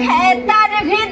খেতার ভিতরে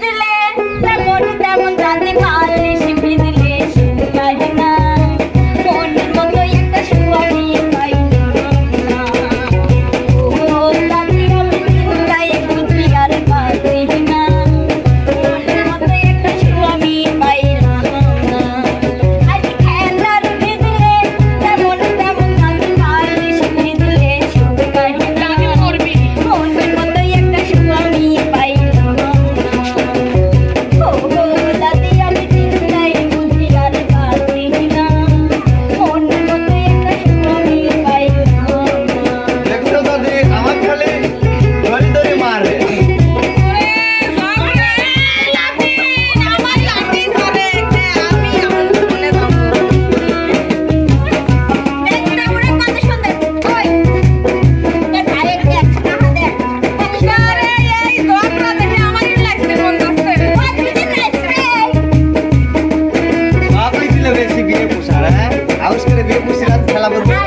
Ibu silat dalam.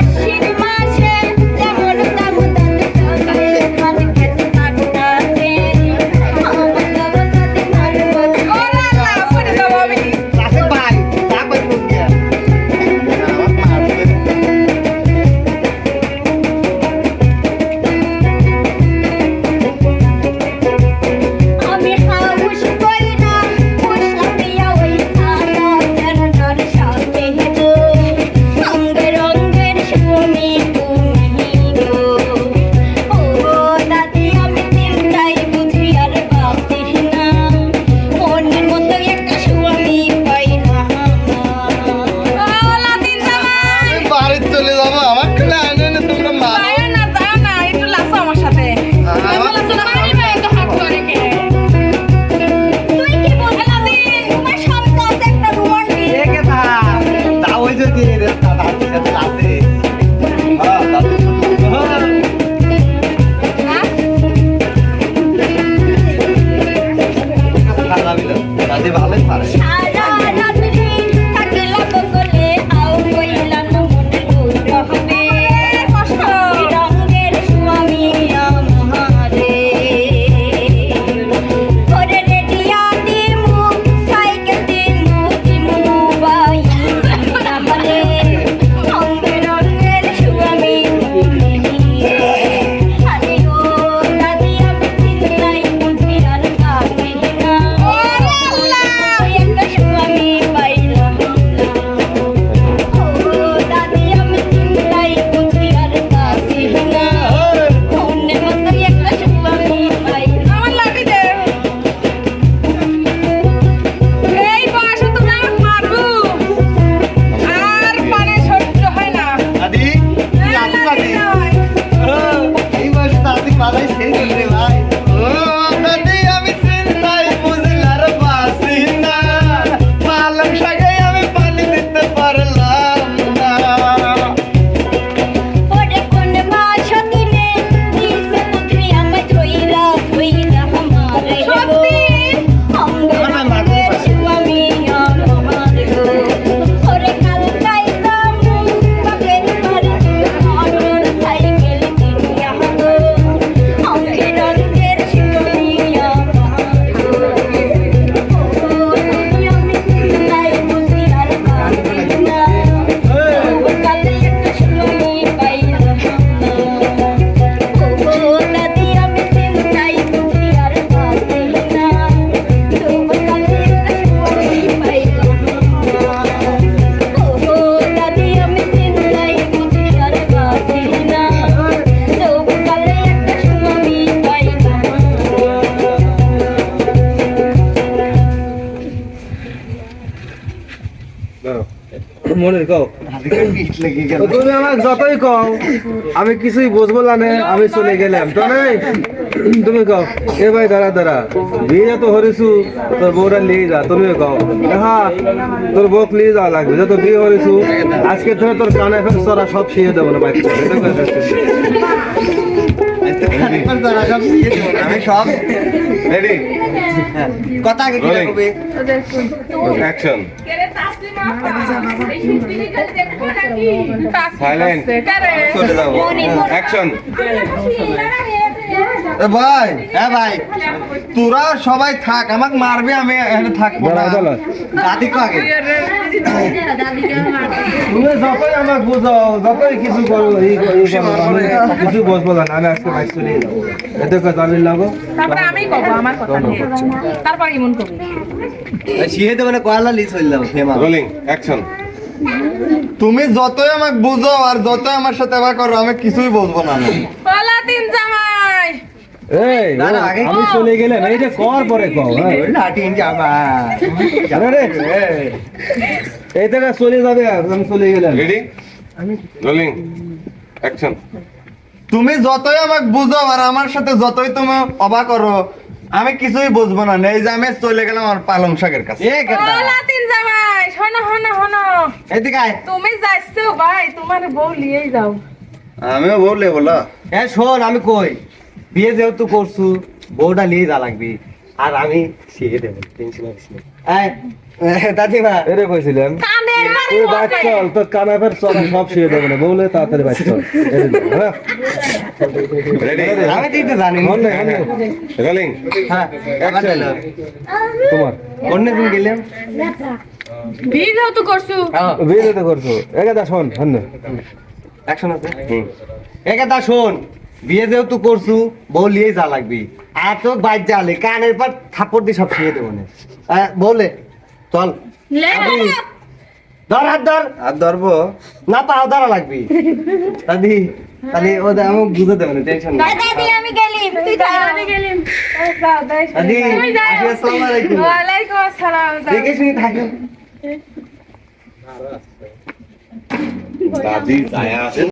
তুমি আমাকে যতই কও আমি কিছুই বুঝব না আমি চলে গেলাম। তো তুমি কও এ ভাই দাঁড়া দাঁড়া। বিয়ে তো হরিছু তোর বউরা নিয়ে যা তুমি কও। হ্যাঁ তোর বউক নিয়ে যাওয়া লাগবে যত বিয়ে হরিছু আজকে ধরে তোর কানে এখন চড়া সব শিয়ে দেবো না বাচ্চা আমি সব হ্যাঁ। কথা কি অ্যাকশন সাইলেন্ট চলে যাব অ্যাকশন এ ভাই হ্যাঁ ভাই তোরা সবাই থাক আমাকে মারবে আমি এখানে থাকব না। দাদি কো আগে। তুমি যতই আমার বুঝাও যতই কিছু করো এই এই করো, আমি কিছু বসবো না আমি আজকে বাইক চলে যাব। এতে কথা আমি লাগো। তারপরে আমি কব আমার কথা তারপর ইমন করবি। সিহে তো মানে কয়লা লিস হইলাম ফেমা রোলিং অ্যাকশন তুমি যতই আমাকে বুঝো আর যতই আমার সাথে এবার করো আমি কিছুই বুঝব না আমি। পলা তিন জামাই এই আমি চলে গেলাম এই যে কর পরে হ্যাঁ। এই। থেকে চলে যাবে আমি চলে গেলাম। রেডি অ্যাকশন তুমি যতই আমাকে বুঝো আর আমার সাথে যতই তুমি অবাক করো আমি কিছুই বুঝব না। এই যে আমি চলে গেলাম আমার পালং শাকের কাছে। পলা তিন জামাই শোনো শোনো শোনো। এদিকে আয়। তুমি যাইছো ভাই তোমার বউ লিয়েই যাও। আমিও বললে বলো। হ্যাঁ শোন আমি কই? বিয়ে যেহেতু করছু বউটা নিয়ে যা লাগবি। আর আমি শিখে দেবো টেনশন না। দাদিমা। এরে কইছিলাম চল তোর কানা ফের সব দেবে না বলে তাড়াতাড়ি চল হ্যাঁ আমি দিতে জানি হ্যাঁ তোমার। অন্য দিন গেলাম? বিয়ে তো করছু। হ্যাঁ। বিয়ে করছ। একা শোন অন্য একশন আছে? হুম। একেটা শোন। বিয়ে যেহেতু করছু বউ নিয়ে যা লাগবি। আর তো বাইর জালে কানের পর থাপড় দিয়ে সব শিখে দেবো না। বলে চল। লে ধর হাত ধর। আর ধরবো? না পাও ধরা লাগবি। দাদি তাহলে ও দা- আমাকে বুঝে দেবে না টেনশন না দাদি আমি গেলি। তুই তো আমি যাও। দাদি আসসালামু আলাইকুম। ওয়ালাইকুম আসসালাম দেখে শুনে থাকেন। দাদি যায় আসেন